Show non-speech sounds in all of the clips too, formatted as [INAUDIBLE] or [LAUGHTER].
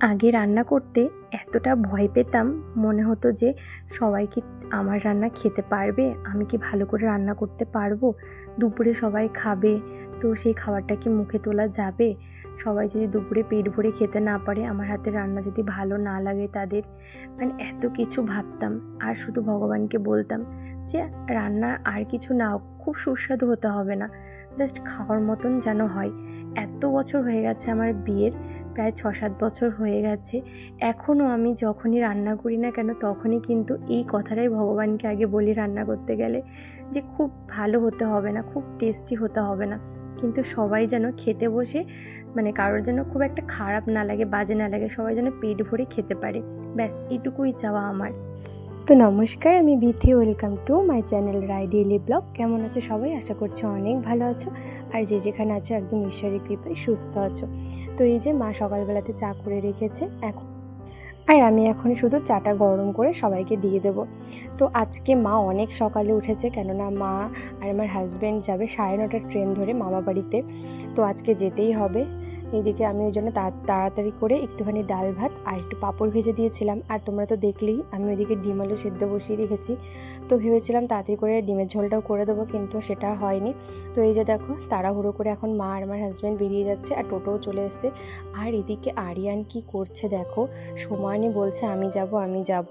আগে রান্না করতে এতটা ভয় পেতাম, মনে হতো যে সবাই কি আমার রান্না খেতে পারবে? আমি কি ভালো করে রান্না করতে পারব? দুপুরে সবাই খাবে, তো সেই খাবারটা কি মুখে তোলা যাবে? সবাই যদি দুপুরে পেট ভরে খেতে না পারে, আমার হাতে রান্না যদি ভালো না লাগে তাদের মানে এত কিছু ভাবতাম। আর শুধু ভগবানকে বলতাম যে রান্না আর কিছু না খুব সুস্বাদু হতে হবে না। জাস্ট খাওয়ার মতন যেন হয়। এত বছর হয়ে গেছে আমার বিয়ের প্রায় ছ সাত বছর হয়ে গেছে। এখনও আমি যখনই রান্না করি না কেন, তখনই কিন্তু এই কথাটাই ভগবানকে আগে বলি রান্না করতে গেলে যে খুব ভালো হতে হবে না, খুব টেস্টি হতে হবে না। কিন্তু সবাই যেন খেতে বসে মানে কারোর যেন খুব একটা খারাপ না লাগে, বাজে না লাগে, সবাই যেন পেট ভরে খেতে পারে। ব্যাস, এটুকুই চাওয়া আমার। তো নমস্কার, আমি Bithi, welcome to my channel Rai daily blog. কেমন আছো সবাই? আশা করছি অনেক ভালো আছো। আর যে যেখানে আছো, একদম ঈশ্বরের কৃপায় সুস্থ আছো। তো এই যে মা সকালবেলাতে চা করে রেখেছে, এখন আর আমি এখন শুধু চাটা গরম করে সবাইকে দিয়ে দেবো। তো আজকে মা অনেক সকালে উঠেছে, কেননা মা আর আমার হাজব্যান্ড যাবে সাড়ে নটার ট্রেন ধরে মামা বাড়িতে তো আজকে যেতেই হবে। এইদিকে আমি ওই জন্য তাড়াতাড়ি করে একটুখানি ডাল ভাত আর একটু পাঁপড় ভেজে দিয়েছিলাম। আর তোমরা তো দেখলেই আমি ওইদিকে ডিম আলু সেদ্ধ বসিয়ে রেখেছি। তো ভেবেছিলাম তাড়াতাড়ি করে ডিমের ঝোলটাও করে দেবো, কিন্তু সেটা হয়নি। তো এই যে দেখো, তাড়াহুড়ো করে এখন মা আর আমার হাজব্যান্ড বেরিয়ে যাচ্ছে আর টোটোও চলে এসছে। আর এদিকে আরিয়ান কি করছে দেখো? সমানে বলছে, আমি যাব আমি যাব।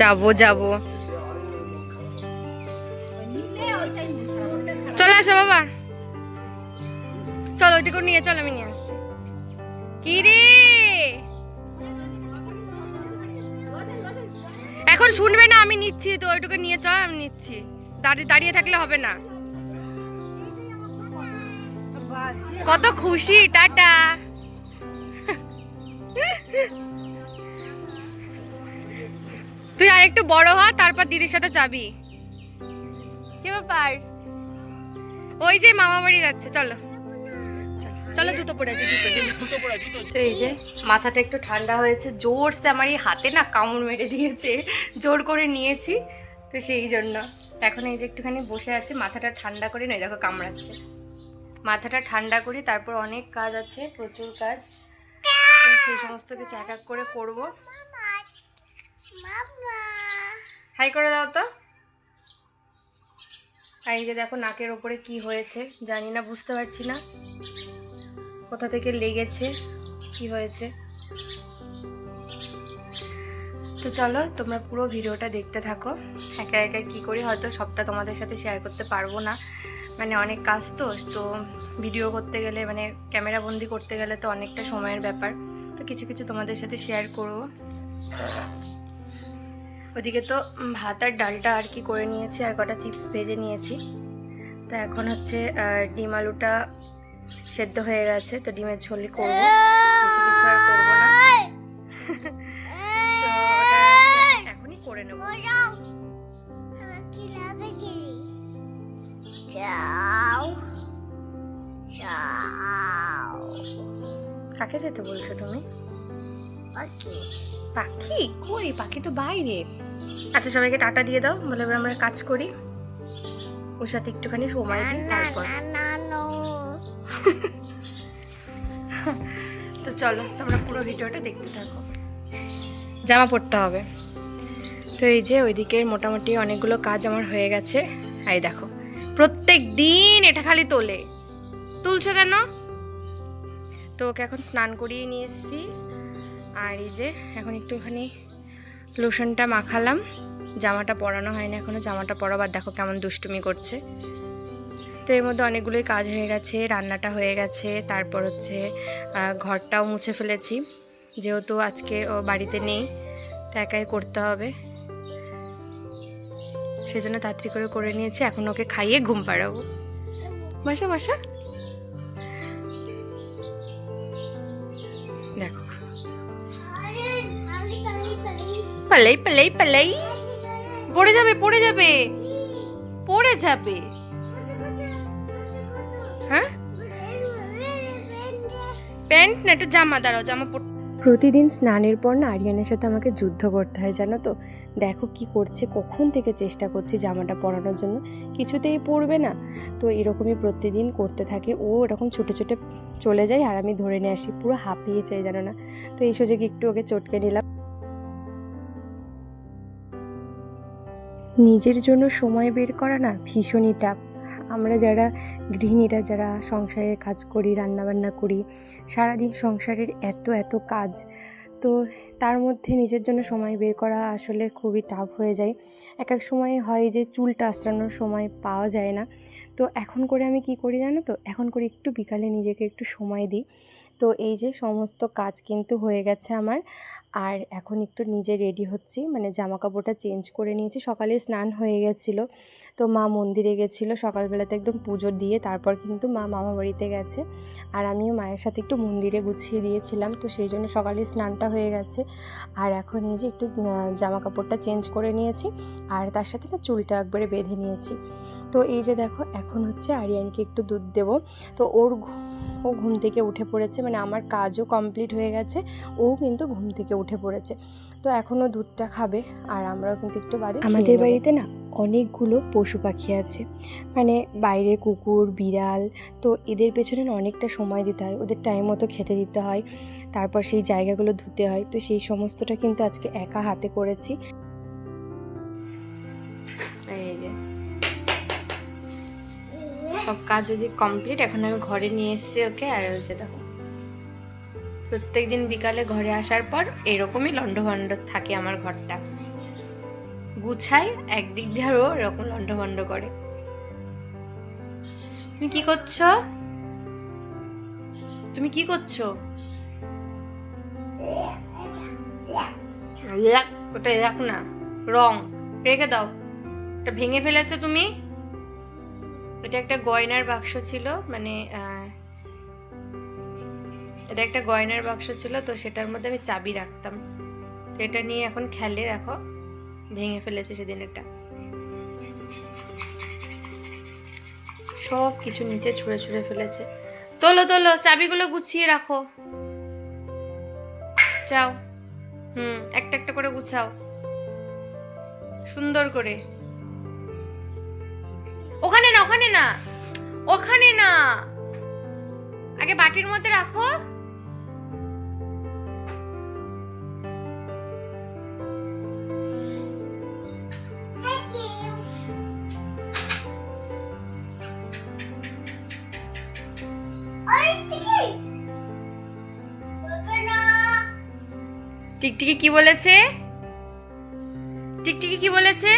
যাব যাব। চলে আসো বাবা। চলো, ওইটুকু নিয়ে, চল, আমি নিয়ে আসছি। কি রে? এখন শুনবে না, আমি নিচ্ছি তো, ওইটুকু নিয়ে চল, আমি নিচ্ছি। দাঁড়িয়ে দাঁড়িয়ে থাকলে হবে না। কত খুশি, টাটা। তুই আর একটু বড় হ, তারপর দিদির সাথে যাবি। কি ব্যাপার? ওই যে মামা বাড়ি যাচ্ছে, চলো। চলো জুতো পরে আছি জুতো তো এই যে, মাথাটা একটু ঠান্ডা হয়েছে, জোরসে আমার এই হাতে না কামড় মেরে দিয়েছে, জোর করে নিয়েছি, তো সেই জন্য। এখন এই যে একটুখানি বসে আছে, মাথাটা ঠান্ডা করে নয়, দেখো কামড়াচ্ছে। মাথাটা ঠান্ডা করি তারপর অনেক কাজ আছে, প্রচুর কাজ। সেই সমস্ত কিছু এক এক করে করব। হাই করে দাও তো। এই যে দেখো নাকের ওপরে কি হয়েছে, জানি না, বুঝতে পারছি না। কোথা থেকে লেগেছে, কি হয়েছে। তো চলো, তোমরা পুরো ভিডিওটা দেখতে থাকো। একা একা কি করি, হয়তো সবটা তোমাদের সাথে শেয়ার করতে পারব না। মানে অনেক কাজ তো তো ভিডিও করতে গেলে মানে ক্যামেরা বন্দি করতে গেলে তো অনেকটা সময়ের ব্যাপার। তো কিছু কিছু তোমাদের সাথে শেয়ার করব। ওদিকে তো ভাত আর ডালটা আর কি করে নিয়েছি, আর কটা চিপস ভেজে নিয়েছি। তো এখন হচ্ছে ডিম আলুটা সেদ্ধ হয়ে গেছে, তো ডিমের ঝোলই করব। কিছু আর করব না। তো এখনই করে নেব। কাকে যেতে বলছো তুমি? পাখি? কই পাখি তো বাইরে। আচ্ছা সবাইকে টাটা দিয়ে দাও বলে এবার আমরা কাজ করি। ওর সাথে একটুখানি সময় দিই তারপর। [LAUGHS] তো চলো তোমরা পুরো ভিডিওটা দেখতে থাকো। জামা পরতে হবে। তো এই যে ওইদিকের মোটামুটি অনেকগুলো কাজ আমার হয়ে গেছে। এই দেখো প্রত্যেক দিন এটা খালি তোলে। তুলছো কেন? তো ওকে এখন স্নান করিয়ে নিয়ে এসেছি। আর এই যে, এখন একটুখানি লোশনটা মাখালাম। জামাটা পরানো হয়নি এখনও জামাটা পরাবার দেখো কেমন দুষ্টুমি করছে। তো এর মধ্যে অনেকগুলোই কাজ হয়ে গেছে, রান্নাটা হয়ে গেছে, তারপর হচ্ছে ঘরটাও মুছে ফেলেছি। যেহেতু আজকে ও বাড়িতে নেই, তো একাই করতে হবে। সেই জন্য তাড়াতাড়ি করে করে নিয়েছি, এখন ওকে খাইয়ে ঘুম পাড়াবো। বাসা বাসা পালাই পালাই পালাই। পড়ে যাবে পড়ে যাবে। পড়ে যাবে। হ্যাঁ? প্যান্ট না একটা জামা দাঁড়াও জামা পর প্রতিদিন স্নানের পর না আরিয়ানের সাথে আমাকে যুদ্ধ করতে হয় জানো তো? দেখো কি করছে কখন থেকে চেষ্টা করছি জামাটা পরানোর জন্য। কিছুতেই পরবে না। তো এরকমই প্রতিদিন করতে থাকে। ও এরকম ছোটো ছোটো চলে যায় আর আমি ধরে নিয়ে আসি পুরো হাঁপিয়ে চাই জানো না? তো এই সুযোগে একটু ওকে চটকে নিলাম। নিজের জন্য সময় বের করা না, ভীষণই টাফ আমরা যারা গৃহিণীরা, যারা সংসারের কাজ করি, রান্নাবান্না করি, সারাদিন সংসারের এত এত কাজ, তো তার মধ্যে নিজের জন্য সময় বের করা আসলে খুবই টাফ হয়ে যায়। এক এক সময় হয় যে চুলটা আশ্রানোর সময় পাওয়া যায় না। তো এখন করে আমি কি করি জানো তো? এখন করে একটু বিকালে নিজেকে একটু সময় দিই। তো এই যে সমস্ত কাজ কিন্তু হয়ে গেছে আমার। আর এখন একটু নিজে রেডি হচ্ছি মানে জামা কাপড়টা চেঞ্জ করে নিয়েছি। সকালে স্নান হয়ে গেছিল, তো মা মন্দিরে গেছিল সকালবেলাতে একদম পুজো দিয়ে, তারপর কিন্তু মা মামা বাড়িতে গেছে। আর আমিও মায়ের সাথে একটু মন্দিরে গুছিয়ে দিয়েছিলাম, তো সেই জন্য সকালে স্নানটা হয়ে গেছে। আর এখন এই যে একটু জামা কাপড়টা চেঞ্জ করে নিয়েছি, আর তার সাথে না চুলটা একবারে বেঁধে নিয়েছি। তো এই যে দেখো, এখন হচ্ছে আরিয়ানকে একটু দুধ দেবো। তো ওর ও ঘুম থেকে উঠে পড়েছে মানে আমার কাজও কমপ্লিট হয়ে গেছে ও কিন্তু ঘুম থেকে উঠে পড়েছে। তো এখনও দুধটা খাবে আর আমরাও কিন্তু একটু বাদে আমাদের বাড়িতে না অনেকগুলো পশু পাখি আছে মানে বাইরের কুকুর বিড়াল তো এদের পেছনে না অনেকটা সময় দিতে হয় ওদের টাইম মতো খেতে দিতে হয় তারপর সেই জায়গাগুলো ধুতে হয় তো সেই সমস্তটা কিন্তু আজকে একা হাতে করেছি। এই যে। সব কাজ যদি কমপ্লিট এখন আমি ঘরে নিয়ে এসেছি ওকে আর ওই যে প্রত্যেক দিন বিকালে ঘরে আসার পর এরকমই লন্ডভন্ড থাকে আমার ঘরটা। গুছাই একদিক দিয়ে আরও এরকম লন্ডভন্ড করে। তুমি কি করছ? তুমি কি করছ? ওটা এক না, রং, রেখে দাও। এটা ভেঙে ফেলেছো তুমি? এটা একটা গয়নার বাক্স ছিল মানে এটা একটা গয়নার বাক্স ছিল, তো সেটার মধ্যে আমি চাবি রাখতাম। এটা নিয়ে এখন খেলে দেখো, ভেঙে ফেলেছে সেদিন এটা। সব কিছু নিচে ছুঁড়ে ছুঁড়ে ফেলেছে। তোলো তোলো, চাবিগুলো গুছিয়ে রাখো। যাও হুম, একটা একটা করে গুছাও। সুন্দর করে। ওখানে না ওখানে না। আগে বাটির মধ্যে রাখো। টিকটিকি কি বলেছে? টিকটিকি কি বলেছে?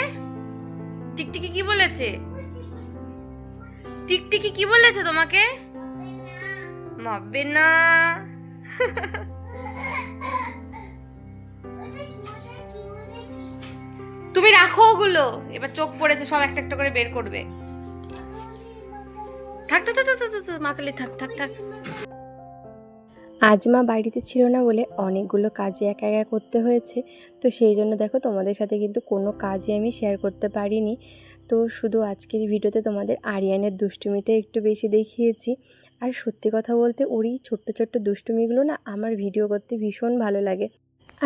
টিকটিকি কি বলেছে? টিকটিকি কি বলেছে তোমাকে? মাপবে না। তুমি রাখো ওগুলো। এবার চোখ পড়েছে সব একটা একটা করে বের করবে। থাক থাক থাক থাক, মাকালি থাক থাক থাক। আজ মা বাড়িতে ছিল না বলে অনেকগুলো কাজে একা একা করতে হয়েছে। তো সেই জন্য দেখো তোমাদের সাথে কিন্তু কোনো কাজই আমি শেয়ার করতে পারিনি। তো শুধু আজকের ভিডিওতে তোমাদের আরিয়ানের দুষ্টুমিটা একটু বেশি দেখিয়েছি। আর সত্যি কথা বলতে ওরই ছোট্ট ছোট্ট দুষ্টুমিগুলো না আমার ভিডিও করতে ভীষণ ভালো লাগে।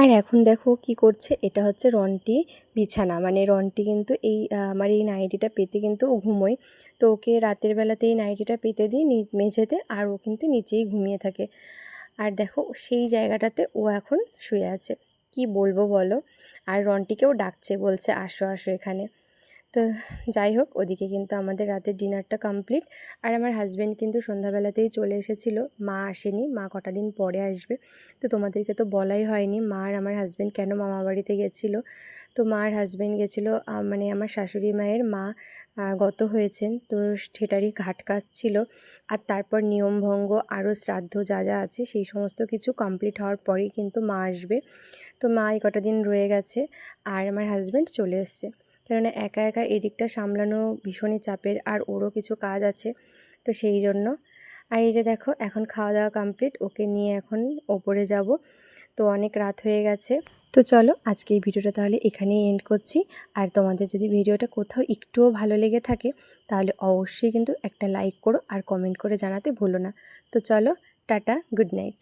আর এখন দেখো কি করছে, এটা হচ্ছে রন্টি বিছানা। মানে রন্টি কিন্তু এই, আমার এই নাইটিটা পেতে কিন্তু ও ঘুমোয়। তো ওকে রাতের বেলাতে এই নাইটিটা পেতে দিই মেঝেতে, আর ও কিন্তু নিচেই ঘুমিয়ে থাকে। আর দেখো সেই জায়গাটাতে ও এখন শুয়ে আছে। কি বলব বলো? আর রন্টিকেও ডাকছে, বলছে আসো আসো এখানে। তো যাই হোক, ওদিকে কিন্তু আমাদের রাতের ডিনারটা কমপ্লিট। আর আমার হাজব্যান্ড কিন্তু সন্ধ্যাবেলাতেই চলে এসেছিল। মা আসেনি, মা কটা দিন পরে আসবে। তো তোমাদেরকে তো বলাই হয়নি, মা আর আমার হাজব্যান্ড কেন মামা বাড়িতে গেছিল? তো মা আর হাজব্যান্ড গেছিল মানে আমার শাশুড়ি মায়ের মা গত হয়েছেন। তো সেটারই ঘাট কাজ ছিল। আর তারপর নিয়মভঙ্গ আরও শ্রাদ্ধ যা যা আছে, সেই সমস্ত কিছু কমপ্লিট হওয়ার পরেই কিন্তু মা আসবে। তো মা এই কটা দিন রয়ে গেছে। আর আমার হাজব্যান্ড চলে এসছে। কেননা একা একা এদিকটা সামলানো ভীষণই চাপের আর ওরও কিছু কাজ আছে, তো সেই জন্য। আর এই যে দেখো, এখন খাওয়া দাওয়া কমপ্লিট ওকে নিয়ে এখন ওপরে যাব। তো অনেক রাত হয়ে গেছে। তো চলো, আজকে এই ভিডিওটা তাহলে এখানেই এন্ড করছি। আর তোমাদের যদি ভিডিওটা কোথাও একটুও ভালো লেগে থাকে, তাহলে অবশ্যই কিন্তু একটা লাইক করো আর কমেন্ট করে জানাতে ভুলো না। তো চলো, টাটা গুড নাইট